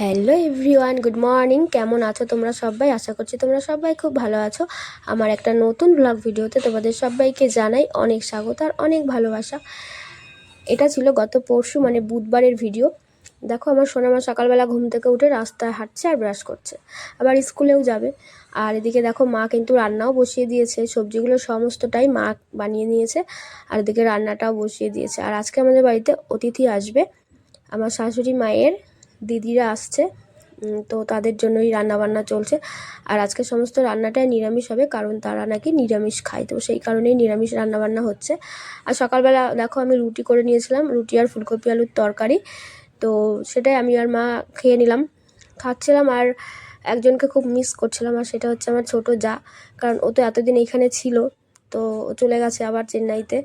Hello everyone, good morning. কেমন আছো তোমরা সবাই? আশা করছি তোমরা সবাই খুব ভালো আছো। আমার একটা নতুন ব্লগ ভিডিওতে তোমাদের সবাইকে জানাই অনেক স্বাগত আর অনেক ভালোবাসা। এটা ছিল গত পরশু মানে বুধবারের ভিডিও দেখো, আমার সোনামা সকালবেলা ঘুম থেকে উঠে রাস্তায় হাঁটছে আর ব্রাশ করছে। আবার স্কুলেও যাবে। আর এদিকে দেখো, মা কিন্তু রান্নাও বসিয়ে দিয়েছে। সবজিগুলো সমস্তটাই মা বানিয়ে নিয়েছে। আর এদিকে রান্নাটাও বসিয়ে দিয়েছে। আর আজকে আমাদের বাড়িতে অতিথি আসবে। আমার শাশুড়ি মায়ের দিদিরা আসছে তো তাদের জন্যই রান্নাবান্না চলছে। আর আজকে সমস্ত রান্নাটাই নিরামিষ হবে, কারণ তারা নাকি নিরামিষ খায়, তো সেই কারণেই নিরামিষ রান্নাবান্না হচ্ছে। আর সকালবেলা দেখো আমি রুটি করে নিয়েছিলাম, রুটি আর ফুলকপি আলুর তরকারি, তো সেটাই আমি আর মা খেয়ে নিলাম। খাচ্ছিলাম আর একজনকে খুব মিস করছিলাম, আর সেটা হচ্ছে আমার ছোট যা, কারণ ও তো এতদিন এখানে ছিল, তো চলে গেছে আবার চেন্নাইতে।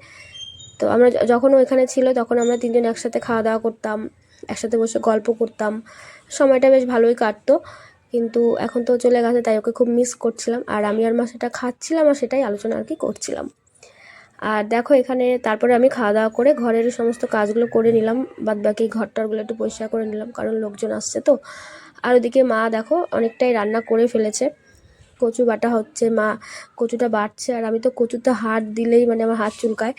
তো আমরা যখন ও এখানে ছিল তখন আমরা তিনজন একসাথে খাওয়া দাওয়া করতাম। একসাথে বসে গল্প করতাম। সময়টা বেশ ভালোই কাটতো। কিন্তু এখন তো চলে গেছে, তাই ওকে খুব মিস করছিলাম। আর আমি আর মা সেটা খাচ্ছিলাম আর সেটাই আলোচনা আর কি করছিলাম। আর দেখো এখানে তারপরে আমি খাওয়া দাওয়া করে ঘরের সমস্ত কাজগুলো করে নিলাম। বাদ বাকি ঘরটারগুলো একটু পরিষ্কার করে নিলাম, কারণ লোকজন আসছে তো। আর ওদিকে মা দেখো অনেকটাই রান্না করে ফেলেছে। কচু বাটা হচ্ছে, মা কচুটা বাটছে। আর আমি তো কচুতে হাত দিলেই মানে আমার হাত চুলকায়।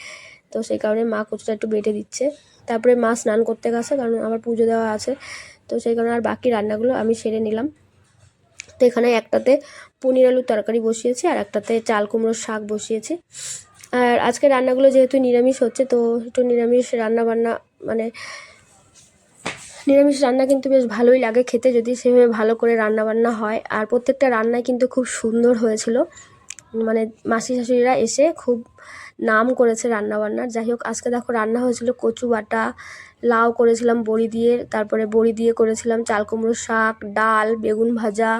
তো সেই কারণে মা কচুটা একটু বেটে দিচ্ছে। তারপরে মা স্নান করতে গেছে, কারণ আমার পুজো দেওয়া আছে। তো সেই কারণে আর বাকি রান্নাগুলো আমি সেরে নিলাম। তো এখানে একটাতে পনির আলুর তরকারি বসিয়েছি, আর একটাতে চাল কুমড়োর শাক বসিয়েছি। আর আজকে রান্নাগুলো যেহেতু নিরামিষ হচ্ছে, তো একটু নিরামিষ রান্না বান্না মানে নিরামিষ রান্না কিন্তু বেশ ভালোই লাগে খেতে, যদি সেভাবে ভালো করে রান্না বান্না হয়। আর প্রত্যেকটা রান্নাই কিন্তু খুব সুন্দর হয়েছিল। মানে মাসি শাশুড়িরা এসে খুব নাম করেছে রান্না বান্নার যাই হোক, আজকে দেখো রান্না হয়েছিল কচু বাটা, লাউ করেছিলাম বড়ি দিয়ে, তারপরে বড়ি দিয়ে করেছিলাম চাল কুমড়ো শাক, ডাল, বেগুন ভাজা,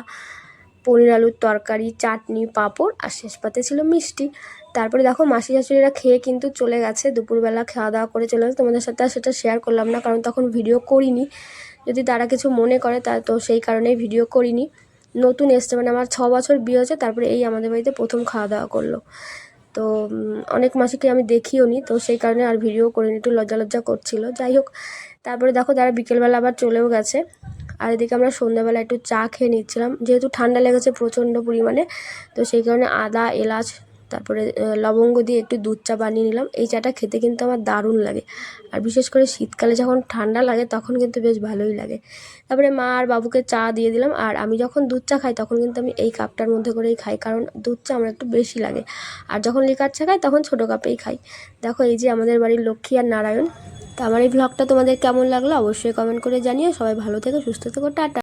পনির আলুর তরকারি, চাটনি, পাঁপড়, আর শেষ পাতে ছিল মিষ্টি। তারপরে দেখো মাসি শাশুড়িরা খেয়ে কিন্তু চলে গেছে, দুপুরবেলা খাওয়া দাওয়া করে চলে গেছে। তোমাদের সাথে আর সেটা শেয়ার করলাম না, কারণ তখন ভিডিও করিনি। যদি তারা কিছু মনে করে, তা তো সেই কারণেই ভিডিও করিনি। নতুন এসছে মানে আমার ছ বছর বিয়ে হয়েছে, তারপরে এই আমাদের বাড়িতে প্রথম খাওয়া দাওয়া করল। তো অনেক মাসিকে আমি দেখিও নি, তো সেই কারণে আর ভিডিও করে একটু লজ্জা লজ্জা করছিল। যাই হোক, তারপরে দেখো তারা বিকেলবেলা আবার চলেও গেছে। আর এদিকে আমরা সন্ধ্যাবেলা একটু চা খেয়ে নিচ্ছিলাম, যেহেতু ঠান্ডা লেগেছে প্রচণ্ড পরিমাণে, তো সেই কারণে আদা, এলাচ তারপরে লবঙ্গ দিয়ে একটু দুধ চা বানিয়ে নিলাম। এই চাটা খেতে কিন্তু আমার দারুণ লাগে। আর বিশেষ করে শীতকালে যখন ঠান্ডা লাগে, তখন কিন্তু বেশ ভালোই লাগে। তারপরে মা আর বাবুকে চা দিয়ে দিলাম। আর আমি যখন দুধ চা খাই, তখন কিন্তু আমি এই কাপটার মধ্যে করেই খাই। কারণ দুধ চা আমার একটু বেশি লাগে। আর যখন লিকার চা খাই, তখন ছোটো কাপেই খাই। দেখো, এই যে আমাদের বাড়ির লক্ষ্মী আর নারায়ণ। তো আমার এই ভ্লগটা তোমাদের কেমন লাগল? অবশ্যই কমেন্ট করে জানিও। সবাই ভালো থেকো, সুস্থ থেকো, টাটা।